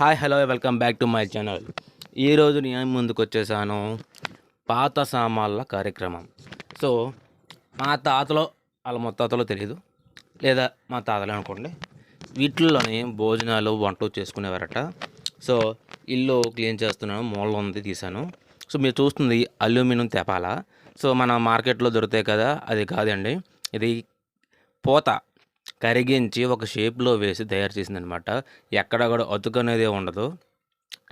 Hi hello welcome back to my channel. ఈరోజు నేను ముందుకు వచ్చేసాను పాత సామాన్ల కార్యక్రమం. సో మా తాతలో వాళ్ళ మొత్తాతలో తెలియదు లేదా మా తాతలే అనుకోండి. వీటిల్లోని భోజనాలు వంటలు చేసుకునేవారట. సో ఇల్లు క్లీన్ చేస్తున్నాను మూల ఉంది తీశాను. సో మీరు చూస్తుంది అల్యూమినియం తెపాల. సో మన మార్కెట్లో దొరుకుతాయి కదా అది కాదండి. ఇది పోత. కరిగించి ఒక షేప్లో వేసి తయారు చేసిందనమాట. ఎక్కడ కూడా అతుకు అనేది ఉండదు.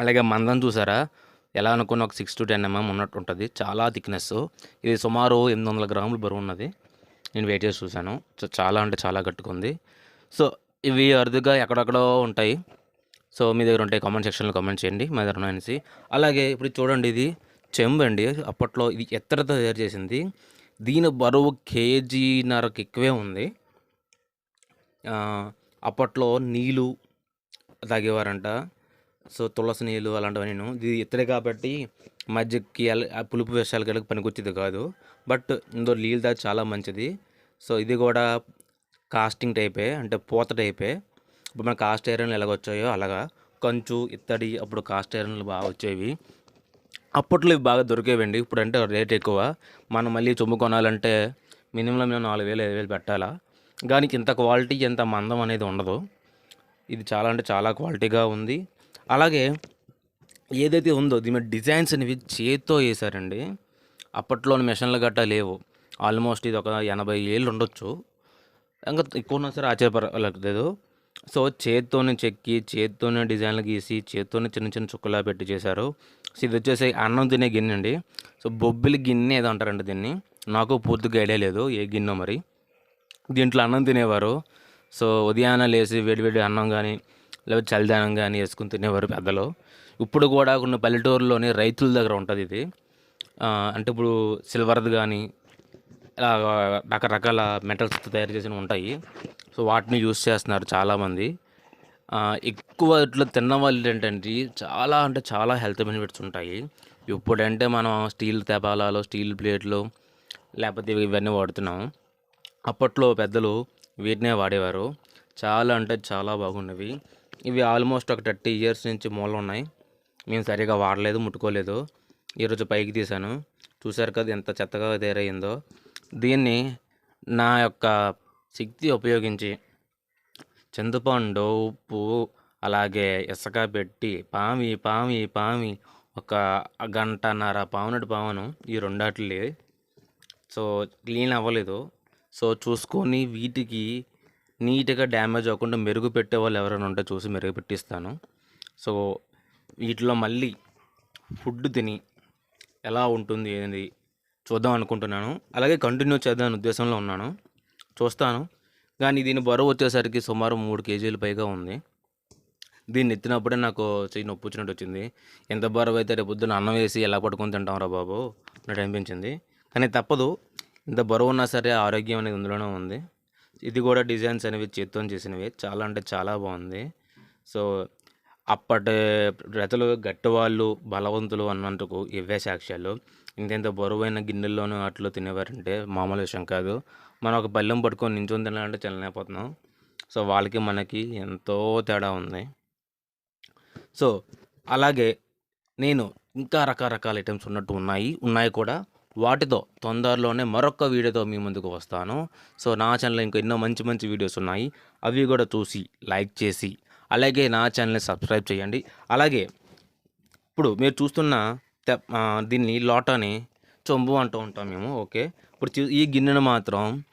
అలాగే మందం చూసారా? ఎలా అనుకున్న ఒక సిక్స్ టు టెన్ ఎంఎం ఉన్నట్టు ఉంటుంది. చాలా థిక్నెస్ ఇది సుమారు ఎనిమిది వందల గ్రాములు బరువు ఉన్నది. నేను వెయిట్ చేసి చూశాను. సో చాలా అంటే చాలా గట్టుకుంది సో ఇవి అరుదుగా ఎక్కడెక్కడో ఉంటాయి. సో మీ దగ్గర ఉంటాయి. కామెంట్ సెక్షన్లో కామెంట్ చేయండి. మా దగ్గర ఉన్నాయనేసి అలాగే ఇప్పుడు చూడండి ఇది చెంబు అండి. అప్పట్లో ఇది ఎత్తడితో తయారు చేసింది. దీని బరువు కేజీన్నరకు ఎక్కువే ఉంది. అప్పట్లో నీళ్ళు తాగేవారంట. సో తులసి నీళ్ళు అలాంటివి నేను ఇది ఇత్తడి కాబట్టి మజ్జిగకి పులుపు విషయాలకి వెళ్ళి పనికొచ్చేది కాదు. బట్ ఇందులో నీళ్ళు తాగి చాలా మంచిది. సో ఇది కూడా కాస్టింగ్ టైపే అంటే పూత టైపే. ఇప్పుడు మన కాస్ట్ ఐరన్లు ఎలాగ వచ్చాయో అలాగా. కంచు ఇత్తడి అప్పుడు కాస్ట్ ఐరన్లు బాగా వచ్చేవి. అప్పట్లో ఇవి బాగా దొరికేవండి. ఇప్పుడు అంటే రేట్ ఎక్కువ. మనం మళ్ళీ చొమ్ము కొనాలంటే మినిమం మేము నాలుగు వేలు ఐదు వేలు పెట్టాలా. దానికి ఇంత క్వాలిటీ ఇంత మందం అనేది ఉండదు. ఇది చాలా అంటే చాలా క్వాలిటీగా ఉంది. అలాగే ఏదైతే ఉందో దీని మీద డిజైన్స్ అనేవి చేత్తో వేశారండి. అప్పట్లో మిషన్లు గట్టా లేవు. ఆల్మోస్ట్ ఇది ఒక ఎనభై ఏళ్ళు ఉండొచ్చు. ఇంకా ఎక్కువ ఉన్నా సరే ఆశ్చర్యపడలేదు. సో చేత్తోనే చెక్కి చేత్తోనే డిజైన్లు గీసి చేత్తోనే చిన్న చిన్న చుక్కలా పెట్టి చేశారు. సో ఇది వచ్చేసి అన్నం తినే గిన్నె అండి. సో బొబ్బిలి గిన్నె ఏదో అంటారండి దీన్ని. నాకు పూర్తిగా ఐడియా లేదు ఏ గిన్నె మరి. దీంట్లో అన్నం తినేవారు. సో ఉదయాన లేచి వేడివేడి అన్నం కానీ లేకపోతే చలిదానం కానీ వేసుకుని తినేవారు పెద్దలు. ఇప్పుడు కూడా కొన్ని పల్లెటూరులోని రైతుల దగ్గర ఉంటుంది ఇది. అంటే ఇప్పుడు సిల్వర్ది కానీ ఇలా రకరకాల మెటల్స్ తయారు చేసినవి ఉంటాయి. సో వాటిని యూస్ చేస్తున్నారు చాలామంది. ఎక్కువ ఇట్లా తిన్న వాళ్ళు ఏంటంటే చాలా అంటే చాలా హెల్త్ బెనిఫిట్స్ ఉంటాయి. ఇప్పుడంటే మనం స్టీల్ తెపాలాలు స్టీల్ ప్లేట్లు లేకపోతే ఇవన్నీ వాడుతున్నాం. అప్పట్లో పెద్దలు వీటినే వాడేవారు. చాలా అంటే చాలా బాగున్నవి ఇవి ఆల్మోస్ట్ ఒక థర్టీ ఇయర్స్ నుంచి మూల ఉన్నాయి మేము సరిగా వాడలేదు ముట్టుకోలేదు. ఈరోజు పైకి తీశాను. చూశారు కదా ఎంత చెత్తగా తయారయ్యిందో దీన్ని నా యొక్క శక్తి ఉపయోగించి చింతపండు ఉప్పు అలాగే ఇసుక పెట్టి పామి పామి పామి ఒక గంటన్నర పావునటి పావును ఈ రెండాటిలే సో క్లీన్ అవ్వలేదు. సో చూసుకొని వీటికి నీట్గా డ్యామేజ్ అవ్వకుండా మెరుగు పెట్టే వాళ్ళు ఎవరైనా ఉంటే చూసి మెరుగు పెట్టిస్తాను. సో వీటిలో మళ్ళీ ఫుడ్ తిని ఎలా ఉంటుంది ఏంది చూద్దాం అనుకుంటున్నాను. అలాగే కంటిన్యూ చేద్దాం ఉద్దేశంలో ఉన్నాను. చూస్తాను. కానీ దీని బరువు వచ్చేసరికి సుమారు మూడు కేజీలు పైగా ఉంది. దీన్ని ఎత్తినప్పుడే నాకు చెయ్యి నొప్పి వచ్చినట్టు వచ్చింది. ఎంత బరువు అయితే రేపు పొద్దున అన్నం వేసి ఎలా పట్టుకొని తింటాం రా బాబు అన్నట్టు అనిపించింది. కానీ తప్పదు. ఇంత బరువు ఉన్నా సరే ఆరోగ్యం అనేది ఇందులోనే ఉంది. ఇది కూడా డిజైన్స్ అనేవి చేత్తో చేసినవి. చాలా అంటే చాలా బాగుంది. సో అప్పటి ప్రజలు గట్టివాళ్ళు బలవంతులు అన్నందుకు ఇవే సాక్ష్యాలు. ఇంతెంత బరువైన గిన్నెల్లోనూ వాటిలో తినేవారంటే మామూలు విషయం కాదు. మనం ఒక బెల్లం పట్టుకొని నించుని తినాలంటే చల్లనైపోతున్నాం. సో వాళ్ళకి మనకి ఎంతో తేడా ఉంది. సో అలాగే నేను ఇంకా రకరకాల ఐటమ్స్ ఉన్నట్టు ఉన్నాయి. ఉన్నాయి కూడా. వాటితో తొందరలోనే మరొక వీడియోతో మీ ముందుకు వస్తాను. సో నా ఛానల్లో ఇంకా ఎన్నో మంచి మంచి వీడియోస్ ఉన్నాయి. అవి కూడా చూసి లైక్ చేసి అలాగే నా ఛానల్ని సబ్స్క్రైబ్ చేయండి. అలాగే ఇప్పుడు మీరు చూస్తున్న తె- దీన్ని లోటాని చొంబు అంటూ ఉంటాం మేము ఓకే? ఇప్పుడు ఈ గిన్నెను మాత్రం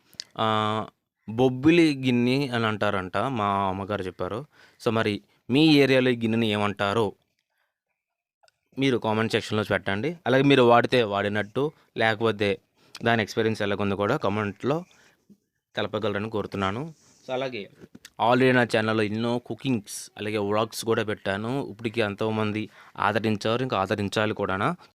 బొబ్బిలి గిన్నె అని అంటారంట మా అమ్మగారు చెప్పారు. సో మరి మీ ఏరియాలో ఈ గిన్నెని ఏమంటారో? మీరు కామెంట్ సెక్షన్లో పెట్టండి. అలాగే మీరు వాడితే వాడినట్టు లేకపోతే దాని ఎక్స్పీరియన్స్ ఎలాగుందో కూడా కామెంట్లో తెలపగలరని కోరుతున్నాను. సో అలాగే ఆల్రెడీ నా ఛానల్లో ఎన్నో కుకింగ్స్ అలాగే వ్లాగ్స్ కూడా పెట్టాను. ఇప్పటికి ఎంతోమంది ఆదరించారు ఇంకా ఆదరించాలి కూడా